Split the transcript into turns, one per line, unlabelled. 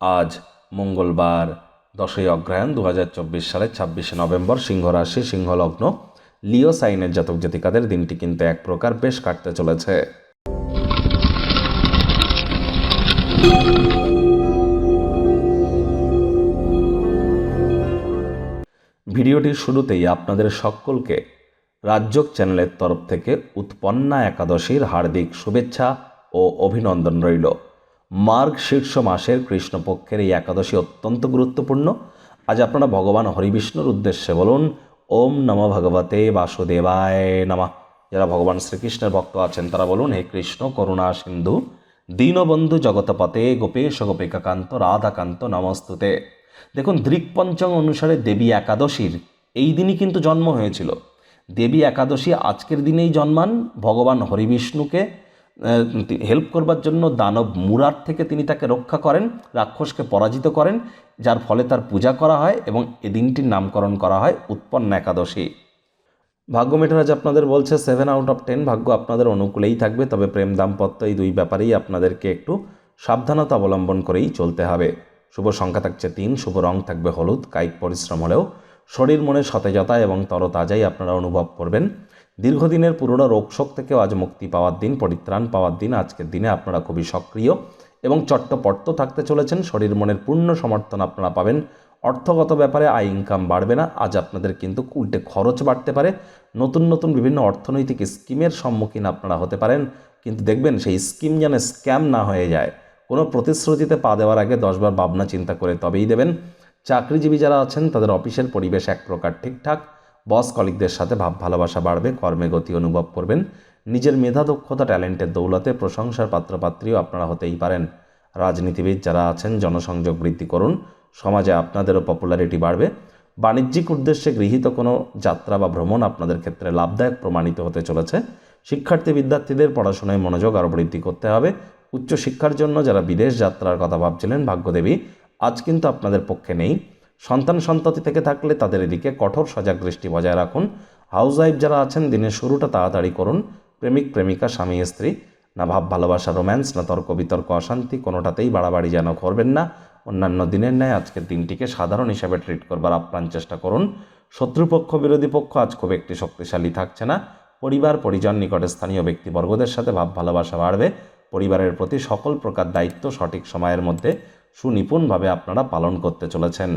আজ মঙ্গলবার, দশই অগ্রহায়ণ দু হাজার চব্বিশ সালের ছাব্বিশে নভেম্বর সিংহ রাশি সিংহ লগ্ন লিও সাইনের জাতক জাতিকাদের দিনটি কিন্তু এক প্রকার বেশ কাটতে চলেছে। ভিডিওটির শুরুতেই আপনাদের সকলকে রাজ্যক চ্যানেলের তরফ থেকে উৎপন্না একাদশীর হার্দিক শুভেচ্ছা ও অভিনন্দন রইল। মার্গ শীর্ষ মাসের কৃষ্ণপক্ষের এই একাদশী অত্যন্ত গুরুত্বপূর্ণ। আজ আপনারা ভগবান হরিবিষ্ণুর উদ্দেশ্যে বলুন, ওম নম ভগবতে বাসুদেবায় নমা। যারা ভগবান শ্রীকৃষ্ণের ভক্ত আছেন, তারা বলুন, হে কৃষ্ণ, করুণা সিন্ধু, দীনবন্ধু জগতপতে গোপেশ গোপিকাকান্ত, রাধাকান্ত নমস্তুতে। দেখুন, দৃকপঞ্চম অনুসারে দেবী একাদশীর এই দিনই কিন্তু জন্ম হয়েছিল। দেবী একাদশী আজকের দিনেই জন্মান ভগবান হরিবিষ্ণুকে হেল্প করবার জন্য দানব মুরার থেকে তিনি তাকে রক্ষা করেন, রাক্ষসকে পরাজিত করেন, যার ফলে তার পূজা করা হয় এবং এ দিনটির নামকরণ করা হয় উৎপন্ন একাদশী। ভাগ্য মেটারাজ আপনাদের বলছে সেভেন আউট অফ টেন ভাগ্য আপনাদের অনুকূলেই থাকবে, তবে প্রেম দাম্পত্য এই দুই ব্যাপারেই আপনাদেরকে একটু সাবধানতা অবলম্বন করেই চলতে হবে। শুভ সংখ্যা থাকছে তিন, শুভ রং থাকবে হলুদ, কায়িক পরিশ্রম হলেও শরীর মনে সতেজতা এবং তরতাজাই আপনারা অনুভব করবেন। দীর্ঘদিনের পুরনো রোগশোক থেকেও আজ মুক্তি পাওয়ার দিন, পরিত্রাণ পাওয়ার দিন। আজকের দিনে আপনারা খুবই সক্রিয় এবং চট্টপট্ট থাকতে চলেছেন। শরীর মনের পূর্ণ সমর্থন আপনারা পাবেন। অর্থগত ব্যাপারে আয় ইনকাম বাড়বে না। আজ আপনাদের কিন্তু উল্টে খরচ বাড়তে পারে। নতুন নতুন বিভিন্ন অর্থনৈতিক স্কিমের সম্মুখীন আপনারা হতে পারেন। কিন্তু দেখবেন সেই স্কিম যেন স্ক্যাম না হয়ে যায়। কোনো প্রতিশ্রুতিতে পা দেওয়ার আগে দশবার ভাবনা চিন্তা করে তবেই দেবেন। চাকরিজীবী যারা আছেন, তাদের অফিসের পরিবেশ এক প্রকার ঠিকঠাক। বস কলিকদের সাথে ভাব ভালোবাসা বাড়বে, কর্মে গতি অনুভব করবেন, নিজের মেধা, দক্ষতা, ট্যালেন্টের দৌলতে প্রশংসার পাত্রপাত্রীও আপনারা হতেই পারেন। রাজনীতিবিদ যারা আছেন, জনসংযোগ বৃদ্ধি করুন, সমাজে আপনাদেরও পপুলারিটি বাড়বে। বাণিজ্যিক উদ্দেশ্যে গৃহীত কোনো যাত্রা বা ভ্রমণ আপনাদের ক্ষেত্রে লাভদায়ক প্রমাণিত হতে চলেছে। শিক্ষার্থী বিদ্যার্থীদের পড়াশোনায় মনোযোগ আরও বৃদ্ধি করতে হবে। উচ্চশিক্ষার জন্য যারা বিদেশ যাত্রার কথা ভাবছিলেন, ভাগ্যদেবী, আজ কিন্তু আপনাদের পক্ষে নেই। সন্তান সন্ততি থেকে থাকলে তাদের এদিকে কঠোর সজাগ দৃষ্টি বজায় রাখুন। হাউস ওয়াইফ যারা আছেন, দিনের শুরুটা তাড়াতাড়ি করুন। প্রেমিক, প্রেমিকা, স্বামী, স্ত্রী, না ভাব, ভালোবাসা, রোম্যান্স, না তর্ক, বিতর্ক, অশান্তি, কোনোটাতেই বাড়াবাড়ি যেন করবেন না। অন্যান্য দিনের ন্যায় আজকের দিনটিকে সাধারণ হিসাবে ট্রিট করবার আপ্রাণ চেষ্টা করুন। শত্রুপক্ষ, বিরোধী পক্ষ আজ খুব একটি শক্তিশালী থাকছে না। পরিবার, পরিজন, নিকটে স্থানীয় ব্যক্তিবর্গদের সাথে ভাব, ভালোবাসা বাড়বে। পরিবারের প্রতি সকল প্রকার দায়িত্ব সঠিক সময়ের মধ্যে সুনিপুণভাবে আপনারা পালন করতে চলেছেন।